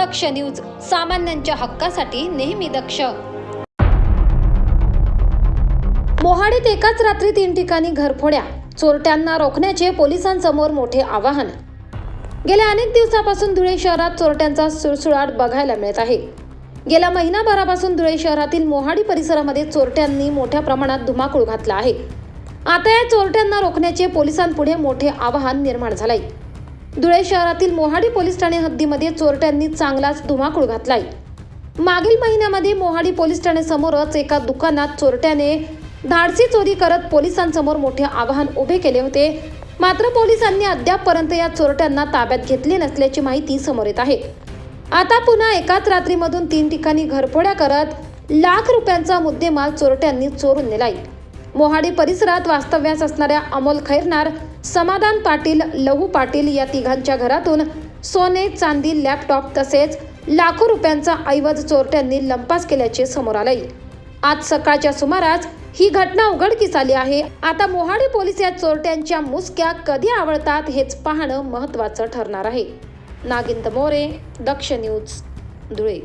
दक्ष news सामान्यांच्या हक्कासाठी नेहमी दक्ष. मोहाडीत एकाच रात्री तीन ठिकाणी घरफोड्या चोरट्यांना रोखण्याचे पोलिसांसमोर मोठे आवाहन. गेल्या अनेक दिवसापासून धुळे शहरात चोरट्यांचा सुळसुळाट बघायला मिळत आहे. गेल्या महिनाभरापासून धुळे शहरातील मोहाडी परिसरामध्ये चोरट्यांनी मोठ्या प्रमाणात धुमाकूळ घातला आहे. आता या चोरट्यांना रोखण्याचे पोलिसांपुढे मोठे आवाहन निर्माण झालंय. धुळे शहरातील मोहाडी पोलीस ठाणे हद्दीमध्ये चोरट्यांनी चांगलाच धुमाकूळ घातलाय. मागील महिन्यामध्ये मोहाडी पोलीस ठाण्यासमोरच एका दुकानात चोरट्याने धाडसी चोरी करत पोलिसांसमोर मोठे आवाहन उभे केले होते. मात्र पोलिसांनी अद्यापपर्यंत या चोरट्यांना ताब्यात घेतले नसल्याची माहिती समोर येत आहे. आता पुन्हा एकाच रात्रीमधून तीन ठिकाणी घरफोड्या करत लाख रुपयांचा मुद्देमाल चोरट्यांनी चोरून नेलाय. मोहाडी परिसरात वास्तव्यास असणाऱ्या अमोल खैरनार समाधान पाटील लहू पाटील या तिघांच्या घरातून सोने चांदी लॅपटॉप तसेच लाखो रुपयांचा ऐवज चोरट्यांनी लंपास केल्याचे समोर आले. आज सकाळच्या सुमारास ही घटना उघडकीस आली आहे. आता मोहाडी पोलीस या चोरट्यांच्या मुसक्या कधी आवडतात हेच पाहणं महत्त्वाचं ठरणार आहे. नागिंद मोरे दक्ष न्यूज धुळे.